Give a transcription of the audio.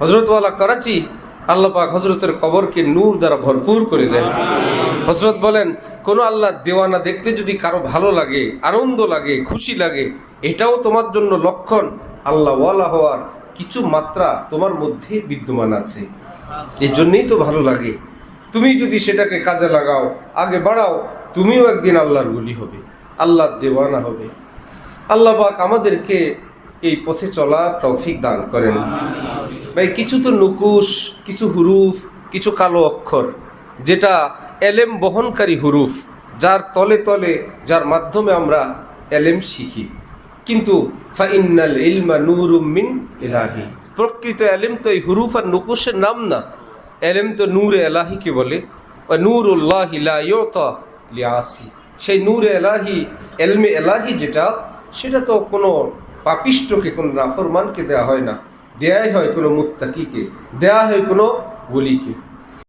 হজরতওয়ালা করাচি, আল্লাহ পাক হজরতের কবরকে নূর দ্বারা ভরপুর করে দেন। হজরত বলেন, কোনো আল্লাহর দেওয়ানা দেখতে যদি কারও ভালো লাগে, আনন্দ লাগে, খুশি লাগে, এটাও তোমার জন্য লক্ষণ। আল্লাহ ওয়ালা হওয়ার কিছু মাত্রা তোমার মধ্যে বিদ্যমান আছে। এই জন্যই তো ভালো লাগে। তুমি যদি সেটাকে কাজে লাগাও, আগে বাড়াও, তুমিও একদিন আল্লাহর গুলি হবে, আল্লাহর দেওয়ানা হবে। আল্লাহ পাক আমাদেরকে এই পথে চলার তৌফিক দান করেন। ভাই, কিছু তো নুকুশ, কিছু হুরুফ, কিছু কালো অক্ষর, যেটা এলেম বহনকারী হুরুফ, যার তলে তলে, যার মাধ্যমে আমরা এলেম শিখি। কিন্তু ফাইনাল ইলমা নুরুম মিন ইলাহি। প্রকৃত এলেম তো এই হুরুফ আর নুকুশের নাম না। এলেম তো নূর এলাহিকে বলে। নূর উল্লাহ লিয়াসি সেই নূর এলাহি, এলমে এলাহি যেটা, সেটা তো কোনো পাপিষ্টকে কোনো নাফরমানকে দেওয়া হয় না। দেয়াই হয় কোনো মুত্তাকিকে দেয়া হয় কোনো বলিকে